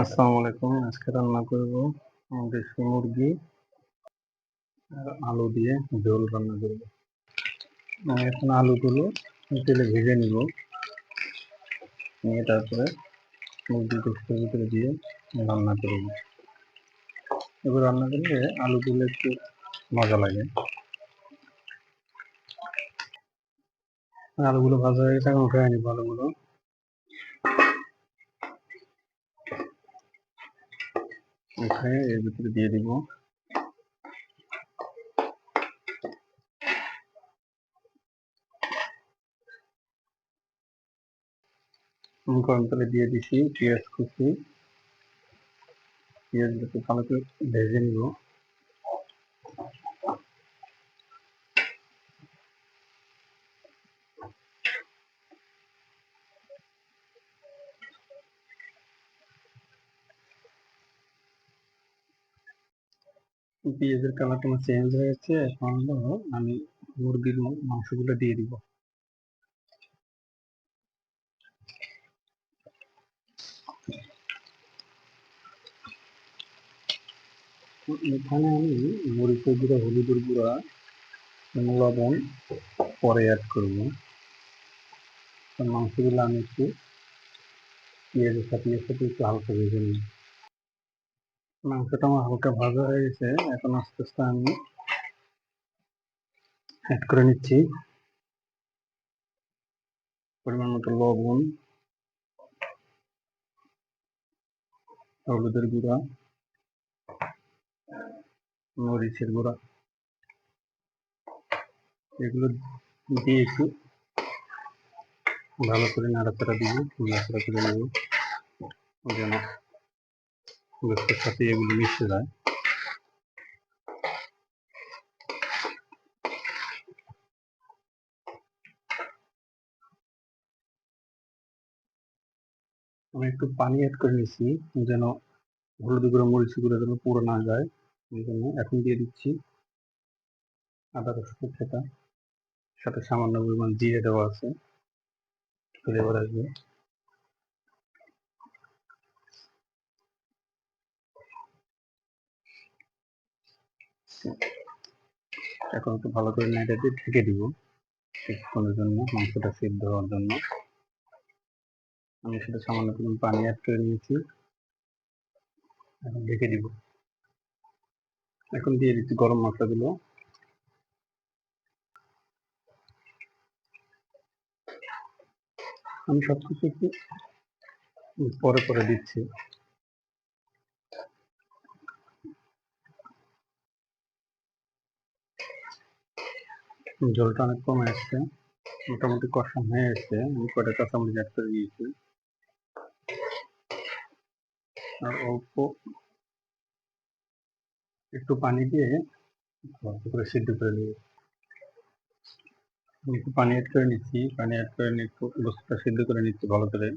আসসালামু আলাইকুম। আজকে রান্না করব দেশি মুরগি আর আলু দিয়ে ঝোল রান্না করব। এখন আলুগুলো তেলে ভেজে নিব। নিয়ে তারপরে মুরগি গোস্তের ভিতরে দিয়ে রান্না করব। এবার রান্না করলে আলুগুলো একটু মজা লাগে। আলুগুলো ভাজা হয়ে গেছে, এখন উঠে নিব আলুগুলো উঠে এর ভিতরে দিয়ে দিব গরম তেলে দিয়ে দিছি, পেঁয়াজ কুচি ভালো করে ভেজে নিব। পেঁয়াজের কালারটা আমার চেঞ্জ গেছে এখন আমি মুরগির মাংসগুলো দিয়ে দিব। এখানে আমি মরিচের গুঁড়া, হলুদের গুঁড়া লবণ পরে অ্যাড করব। মাংসগুলো আমি একটু পেঁয়াজের সাথে সাথে একটু হালকা ভেজে নিই মাংসটা আমার হালকা ভাজা হয়ে গেছে, এখন আস্তে আস্তে আমি অ্যাড করে নিচ্ছি। পরিমাণ মতো লবণ, হলুদের গুঁড়া, মরিচের গুঁড়া, এগুলো দিয়ে একটু ভালো করে নাড়াচাড়া দিয়ে নাড়াচাড়া করে নেব। যেন গোস্তের সাথে এগুলো মিশে যায়। আমি একটু পানি অ্যাড করে নিচ্ছি যেন হলুদ গুঁড়ো, মরিচ গুঁড়ো যেন পুরো না যায়। এই জন্য এখন দিয়ে দিচ্ছি আদা, রসুন খেতা সাথে সামান্য পরিমাণ জিরে দেওয়া আছে। ফ্লেভার আসবে এখন একটু ভালো করে নেড়ে দিয়ে ঢেকে দিব কিছুক্ষণের জন্য মাংসটা সিদ্ধ হওয়ার জন্য। আমি সেটা সামান্য পরিমাণ পানি অ্যাড করে নিয়েছি। এখন ঢেকে দিব। এখন দিয়ে দিচ্ছি গরম মশলাগুলো। আমি সব কিছু একটু পরে পরে দিচ্ছি। জলটা অনেক কমে আসছে। মোটামুটি কষান হয়ে এসছে আমি কটা কাঁচামরিচ অ্যাড করে দিয়েছি। আর অল্প একটু পানি দিয়ে অল্প করে সিদ্ধ করে নিয়ে একটু পানি অ্যাড করে নিচ্ছি। পানি অ্যাড করে নিয়ে একটু গোস্তটা সিদ্ধ করে নিচ্ছি ভালো করে।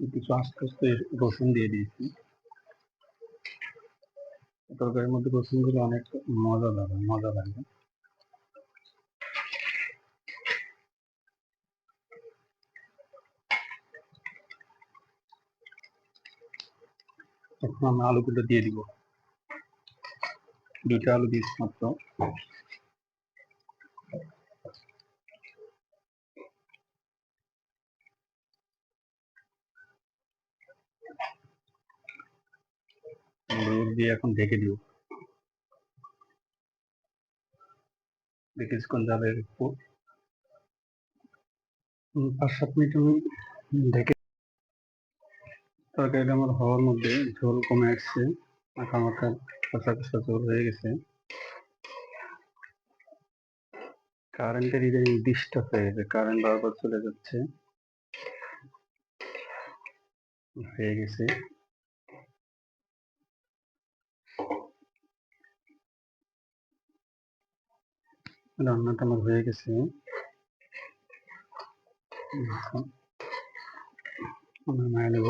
কিছু আস্তে আস্তে রসুন দিয়ে দিয়েছি। তরকারির মধ্যে রসুনগুলো অনেক মজা লাগে মজা লাগে। এখন আমি আলুগুলো দিয়ে দিব। দুইটা আলু দিয়েছি মাত্র। দিয়ে এখন ঢেকে দিব। কিছুক্ষণ যাবে পাঁচ সাত মিনিট আমি ঢেকে তরকারিটা আমার হওয়ার মধ্যে ঝোল কমে আসছে মাখা মাখা কষা কষা ঝোল হয়ে গেছে। কারেন্টের ইদানিং ডিস্টার্ব হয়ে গেছে কারেন্ট বারবার চলে যাচ্ছে। হয়ে গেছে। রান্নাটা আমার হয়ে গেছে আমি মায়া নেব